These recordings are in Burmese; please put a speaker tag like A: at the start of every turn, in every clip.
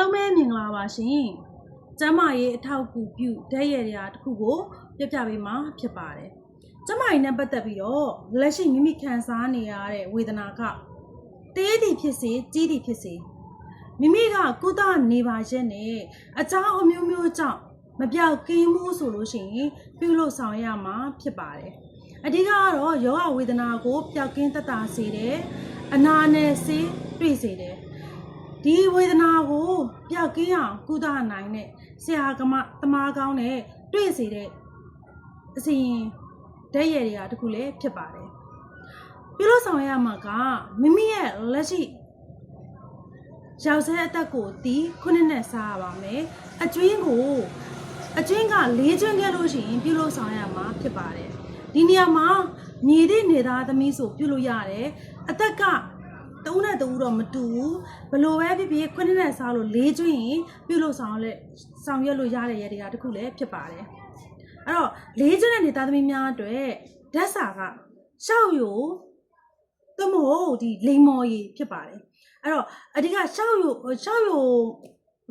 A: လုံးမဲမင်္ဂလာပါရှင်ကျမ်းမာရေးအထောက်အကူပြုဓာတ်ရည်တွေကတစ်ခုကိုပြပြပေးမှာဖြစ်ပါတယ်ကျမ်းမာရေးနဲ့ပတ်သက်ပြီးတော့လက်ရှိမိမိခံစားနေရတဲ့ဝေဒနာကတေးသည်ဖြစ်စေကြီးသည်ဖြစ်စေမိမိကကုသနေပါရဲ့နဲ့အကြောင်းအမျိုးမျိုးကြောင့်မပြောက်ကင်းမှုဆိုလို့ရှိရင်ပြုလုပ်ဆောင်ရမှာဖြစ်ပါတယ်အဓိကကတော့ယောဂဝေဒနာကိုပျောက်ကင်းသက်သာစေတယ်အနာနဲ့ဆေးတွေ့စေတယ်ဒီဝေဒနာကို ပျောက်ကင်းအောင်ကုသနိုင်တဲ့ဆရာကမတမားကောင်းနဲ့တွေ့စေတဲ့အစီရင်ဓာတ်ရည်တွေကတခုလည်းဖြစ်ပါတယ်ပြုလို့ဆောင်ရမှာကမိမိရဲ့လက်ရှိရောက်ဆဲအသက်ကိုတီးခုနှစ်နဲ့စားရပါမယ်အကျွင်းကိုအကျွင်းကလေးကျွင်းခဲ့လို့ရှိရင်ပြုလို့ဆောင်ရမှာဖြစ်ပါတယ်ဒီနေရာမှာမြေသည့်နေသားသမီးဆိုပြုလို့ရတယ်အသက်က တူးနဲ့တူးတော့မတူဘူးဘလို့ပဲဖြစ်ဖြစ်ခုနှစ်နဲ့စားလို့လေးကျွင်းရင်ပြုလို့ဆောင်လဲဆောင်ရွက်လို့ရတဲ့ရည်တွေကတခုလည်းဖြစ်ပါတယ်အဲ့တော့လေးကျွင်းတဲ့နေသားသမီးများအတွက်ဓာတ်စာကရှောက်ယိုတမို့ဒီလိမ္မော်ရည်ဖြစ်ပါတယ်အဲ့တော့အဓိကရှောက်ယိုရှောက်ယို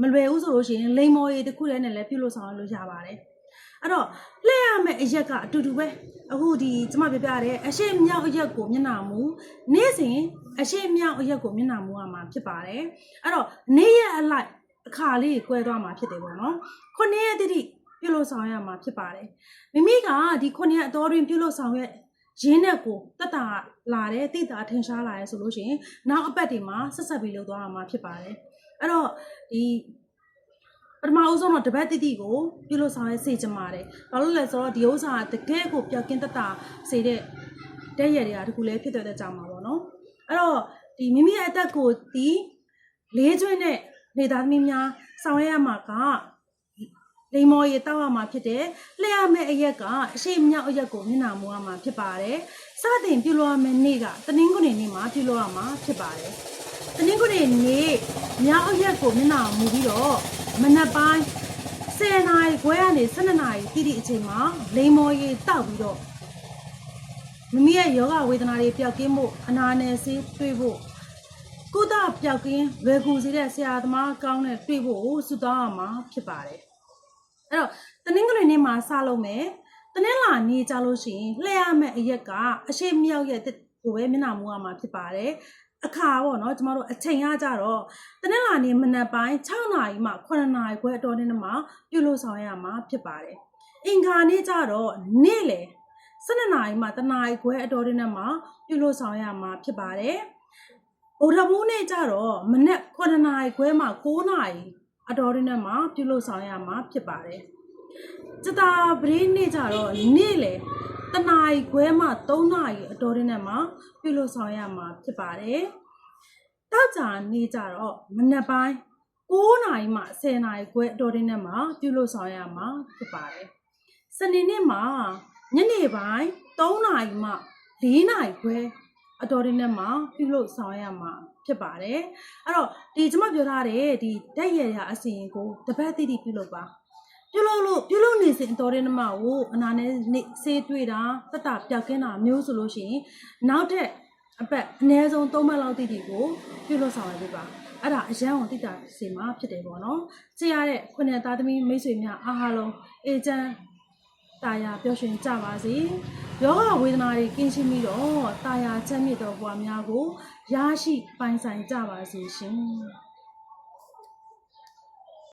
A: မလွယ်ဘူးဆိုလို့ရှိရင်လိမ္မော်ရည်တစ်ခုတည်းနဲ့လည်းပြုလို့ဆောင်ရွက်လို့ရပါတယ် အဲ့တော့လှည့်ရမယ့်အရက်ကအတူတူပဲအခုဒီကျမပြပြတဲ့အရှိမြောက်အရက်ကိုမျက်နှာမူနေ့စဉ်အရှိမြောက်အရက်ကိုမျက်နှာမူရမှာဖြစ်ပါတယ်အဲ့တော့နေ့ရက်အလိုက်အခါလေးကို꿰သွားမှာဖြစ်တယ်ပေါ့နော်ခုနှစ်ရက်တိတိပြုလို့ဆောင်ရမှာဖြစ်ပါတယ်မိမိကဒီခုနှစ်ရက်အတော်တွင်ပြုလို့ဆောင်ရွက်ရင်းနဲ့ကိုတက်တာလာတယ်တိတာထင်ရှားလာရဲဆိုလို့ရှိရင်နောက်အပတ်တွေမှာဆက်ဆက်ပြီးလုပ်သွားရမှာဖြစ်ပါတယ်အဲ့တော့ဒီ ပထမအဦးဆုံးတော့တပတ်တိတိကိုပြုလို့ဆောင်ရစေချင်ပါတယ်ဘာလို့လဲဆိုတော့ဒီဥစ္စာကတကယ်ကိုပျောက်ကင်းတက်တာစေတဲ့တဲ့ရည်တွေကတခုလည်းဖြစ်တဲ့ကြောင်ပါပေါ့နော်အဲ့တော့ဒီမိမိရဲ့အသက်ကိုဒီလေးကျွင်းတဲ့နေသားသမီးများဆောင်ရွက်ရမှာကလိမ္မော်ရတောက်ရမှာဖြစ်တယ်လျှရမယ့်အရက်ကအရှိမြောက်အရက်ကိုမျက်နှာမူရမှာဖြစ်ပါတယ်စတင်ပြုလုပ်ရမယ့်နေ့ကတနင်္ဂနွေနေ့မှာပြုလုပ်ရမှာဖြစ်ပါတယ်တနင်္ဂနွေနေ့မြောက်အရက်ကိုမျက်နှာမူပြီးတော့ မနက်ပိုင်း10နာရီခွဲကနေ12နာရီတိတိအချိန်မှာလိမ္မော်ရတောက်ပြီးတော့မိမိရဲ့ယောဂဝေဒနာတွေပျောက်ကင်းဖို့အနာနယ်ဆေးတွေ့ဖို့ကုသပျောက်ကင်းလွယ်ကူစေတဲ့ဆရာသမားကောင်းတဲ့တွေ့ဖို့ဆုတောင်းရမှာဖြစ်ပါတယ်အဲ့တော့တနင်္ဂနွေနေ့မှာစလုပ်မယ်တနင်္လာနေ့ကြလို့ရှိရင်လှည့်ရမယ့်အရက်ကအရှိမြောက်ရဲ့ကိုပဲမျက်နှာမူရမှာဖြစ်ပါတယ် အခါပေါ့နော်ကျမတို့အချိန်ရကြတော့တနင်္လာနေ့မနက်ပိုင်း6နာရီမှ9နာရီခွဲအတော်တင်းမှာပြုလို့ဆောင်ရမှာဖြစ်ပါတယ်အင်္ဂါနေ့ကြတော့နေ့လေ12နာရီမှတနာရီခွဲအတော်တင်းမှာပြုလို့ဆောင်ရမှာဖြစ်ပါတယ်ဗုဒ္ဓဘုနေ့ကြတော့မနက်9နာရီခွဲမှ9နာရီအတော်တင်းမှာပြုလို့ဆောင်ရမှာဖြစ်ပါတယ်စတာပရင်းနေ့ကြတော့နေ့လေ တနာရီခွဲမှ3နာရီအတော်တင်းနဲ့မှာပြုလို့ဆောင်ရမှာဖြစ်ပါတယ်။တောက်ကြနေကြတော့မနက်ပိုင်း9နာရီမှ10နာရီခွဲအတော်တင်းနဲ့မှာပြုလို့ဆောင်ရမှာဖြစ်ပါတယ်။စနေနေ့မှာညနေပိုင်း3နာရီမှ4နာရီခွဲအတော်တင်းနဲ့မှာပြုလို့ဆောင်ရမှာဖြစ်ပါတယ်။အဲ့တော့ဒီကျွန်မပြောထားတဲ့ဒီဓာတ်ရည်ရအစီရင်ကိုတပတ်တိတိပြုလုပ်ပါ။ ပြုလုပ်လို့ပြုလုပ်နေစဉ်အတော်တဲ့နမကိုအနာနဲ့နေဆေးတွေ့တာတက်တာပျောက်ကင်းတာမျိုးဆိုလို့ရှိရင်နောက်ထပ်အပတ်အနည်းဆုံး3ပတ်လောက်တိတိကိုပြုလုပ်ဆောင်ရပေးပါအဲ့ဒါအရန်ကိုတိတာစီမှာဖြစ်တယ်ပေါ့နော်ကြည့်ရတဲ့ခုနှစ်သားသမီးမိတ်ဆွေများအားဟာလုံးအေချမ်းတာယာပျော်ရွှင်ကြပါစေယောဂဝေဒနာတွေကင်းရှင်းပြီးတော့တာယာချမ်းမြေ့တော်ဘဝများကိုရရှိပိုင်ဆိုင်ကြပါစေရှင်